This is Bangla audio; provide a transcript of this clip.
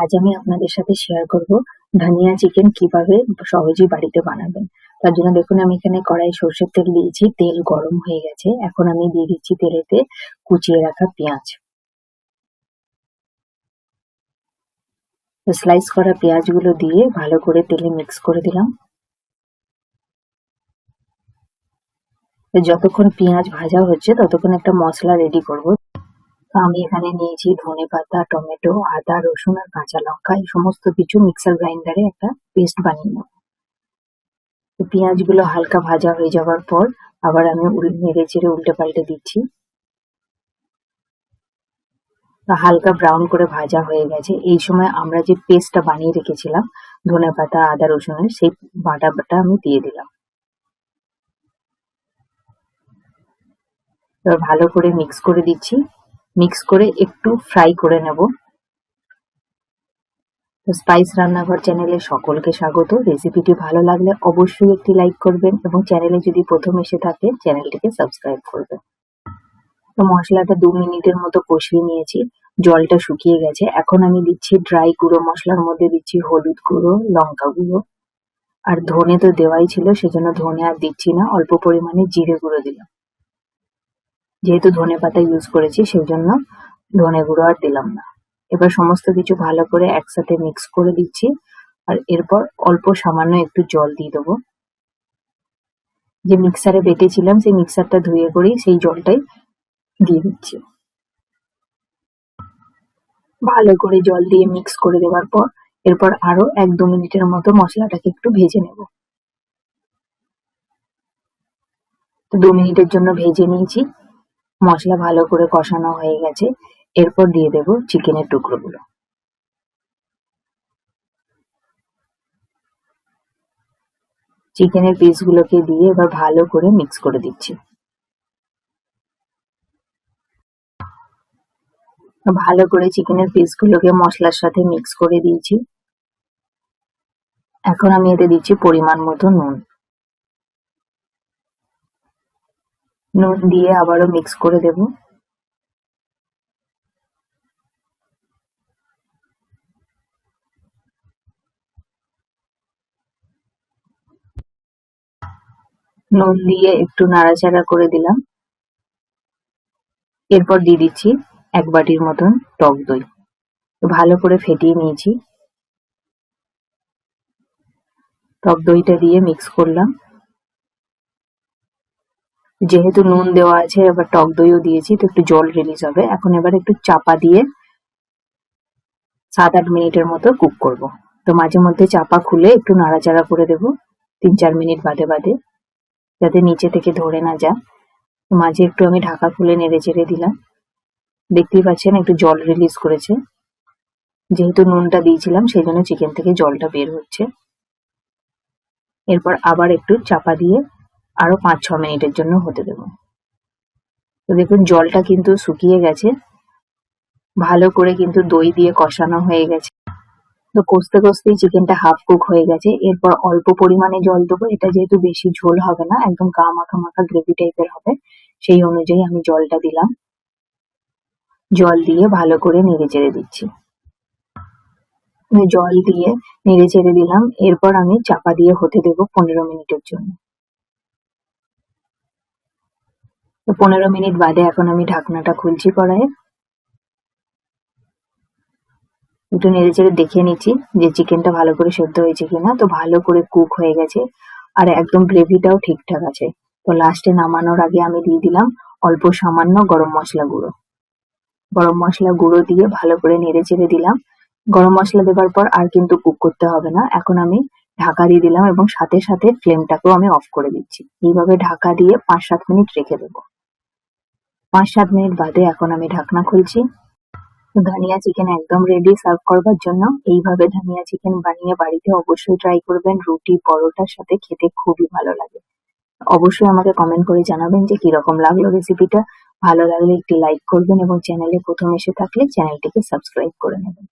আজ আমি আপনাদের সাথে শেয়ার করব ধনিয়া চিকেন কীভাবে সহজেই বাড়িতে বানাবেন। তার জন্য দেখুন, আমি এখানে কড়াই সর্ষের তেল দিয়েছি, তেল গরম হয়ে গেছে। এখন আমি দিয়ে দিচ্ছি তেলেতে কুচিয়ে রাখা পেঁয়াজ। স্লাইস করা পেঁয়াজগুলো দিয়ে ভালো করে তেলে মিক্স করে দিলাম। যতক্ষণ পেঁয়াজ ভাজা হচ্ছে, ততক্ষণ একটা মশলা রেডি করব। আমি এখানে নিয়েছি ধনে পাতা, টমেটো, আদা, রসুন আর কাঁচা লঙ্কা। এই সমস্ত কিছু মিক্সার গ্রাইন্ডারে একটা পেস্ট বানিয়ে নেব। পেঁয়াজগুলো হালকা ভাজা হয়ে যাওয়ার পর আবার আমি নেড়ে চেড়ে উল্টে পাল্টে দিচ্ছি। হালকা ব্রাউন করে ভাজা হয়ে গেছে। এই সময় আমরা যে পেস্টটা বানিয়ে রেখেছিলাম, ধনে পাতা, আদা, রসুনের, সেই বাটা বাটা আমি দিয়ে দিলাম। ভালো করে মিক্স করে দিচ্ছি। মিক্স করে একটু ফ্রাই করে নেব। স্পাইস রান্নাঘর চ্যানেলে সকলকে স্বাগত। রেসিপিটি ভালো লাগলে অবশ্যই একটি লাইক করবেন এবং চ্যানেলে যদি প্রথম এসে থাকেন চ্যানেলটিকে সাবস্ক্রাইব করবেন। তো মশলাটা দু মিনিটের মতো কষিয়ে নিয়েছি। জলটা শুকিয়ে গেছে। এখন আমি দিচ্ছি ড্রাই গুঁড়ো মশলার মধ্যে দিচ্ছি হলুদ গুঁড়ো, লঙ্কা গুঁড়ো। আর ধনে তো দেওয়াই ছিল, সেজন্য ধনে আর দিচ্ছি না। অল্প পরিমাণে জিরে গুঁড়ো দিলাম। যেহেতু ধনে পাতা ইউজ করেছি সেই জন্য ধনে গুঁড়ো আর দিলাম না। এবার সমস্ত কিছু ভালো করে একসাথে মিক্স করে দিচ্ছি, আর এরপর অল্প সামান্য একটু জল দিয়ে দেবো। যে মিক্সারে বেটেছিলাম, সেই মিক্সারটা ধুয়ে করেই সেই জলটাই দিয়ে দিচ্ছি। ভালো করে জল দিয়ে মিক্স করে দেওয়ার পর, এরপর আরও এক দু মিনিটের মতো মশলাটাকে একটু ভেজে নেব। দু মিনিটের জন্য ভেজে নিয়েছি। মশলা ভালো করে কষানো হয়ে গেছে। এরপর দিয়ে দেব চিকেনের টুকরোগুলো। চিকেনের পিসগুলোকে দিয়ে এবার ভালো করে মিক্স করে দিচ্ছি। ভালো করে চিকেনের পিসগুলোকে মশলার সাথে মিক্স করে দিয়েছি। এখন আমি এতে দিচ্ছি পরিমাণ মতো নুন। নুন দিয়ে আবারও মিক্স করে দেব। নুন দিয়ে একটু নাড়াচাড়া করে দিলাম। এরপর দিয়ে দিচ্ছি এক বাটির মতন টক দই। ভালো করে ফেটিয়ে নিয়েছি। টক দইটা দিয়ে মিক্স করলাম। যেহেতু নুন দেওয়া আছে, এবার টক দইও দিয়েছি, তো একটু জল রিলিজ হবে। এখন এবার একটু চাপা দিয়ে সাত আট মিনিটের মতো কুক করব। তো মাঝে মধ্যে চাপা খুলে একটু নাড়াচাড়া করে দেব, তিন চার মিনিট বাদে বাদে, যাতে নিচে থেকে ধরে না যায়। তো মাঝে একটু আমি ঢাকা খুলে নেড়ে চেড়ে দিলাম। দেখতেই পাচ্ছেন একটু জল রিলিজ করেছে। যেহেতু নুনটা দিয়েছিলাম, সেই জন্য চিকেন থেকে জলটা বের হচ্ছে। এরপর আবার একটু চাপা দিয়ে আরও পাঁচ ছ মিনিটের জন্য হতে দেবো। তো দেখুন, জলটা কিন্তু শুকিয়ে গেছে। ভালো করে কিন্তু দই দিয়ে কষানো হয়ে গেছে। তো কষতে কষতেই চিকেনটা হাফ কুক হয়ে গেছে। এরপর অল্প পরিমাণে জল দেবো। এটা যেহেতু বেশি ঝোল হবে না, একদম গা মাখা মাখা গ্রেভি টাইপের হবে, সেই অনুযায়ী আমি জলটা দিলাম। জল দিয়ে ভালো করে নেড়ে চেড়ে দিচ্ছি। জল দিয়ে নেড়ে চেড়ে দিলাম। এরপর আমি চাপা দিয়ে হতে দেবো পনেরো মিনিটের জন্য। তো পনেরো মিনিট বাদে এখন আমি ঢাকনাটা খুলছি কড়াইয়ে। একটু নেড়ে চেড়ে দেখে নিচ্ছি যে চিকেনটা ভালো করে সেদ্ধ হয়েছে কিনা। তো ভালো করে কুক হয়ে গেছে আর একদম গ্রেভিটাও ঠিকঠাক আছে। তো লাস্টে নামানোর আগে আমি দিয়ে দিলাম অল্প সামান্য গরম মশলা গুঁড়ো। গরম মশলা গুঁড়ো দিয়ে ভালো করে নেড়ে চেড়ে দিলাম। গরম মশলা দেওয়ার পর আর কিন্তু কুক করতে হবে না। এখন আমি ঢাকা দিয়ে দিলাম এবং সাথে সাথে ফ্লেমটাকেও আমি অফ করে দিচ্ছি। এইভাবে ঢাকা দিয়ে পাঁচ সাত মিনিট রেখে দেবো। পাঁচ সাত মিনিট বাদে এখন আমি ঢাকনা খুলছি। ধনিয়া চিকেন একদম রেডি সার্ভ করবার জন্য। এইভাবে ধনিয়া চিকেন বানিয়ে বাড়িতে অবশ্যই ট্রাই করবেন। রুটি, পরোটার সাথে খেতে খুবই ভালো লাগে। অবশ্যই আমাকে কমেন্ট করে জানাবেন যে কীরকম লাগল রেসিপিটা ভালো লাগলে একটি লাইক করবেন এবং চ্যানেলে প্রথম এসে থাকলে চ্যানেলটিকে সাবস্ক্রাইব করে নেবেন।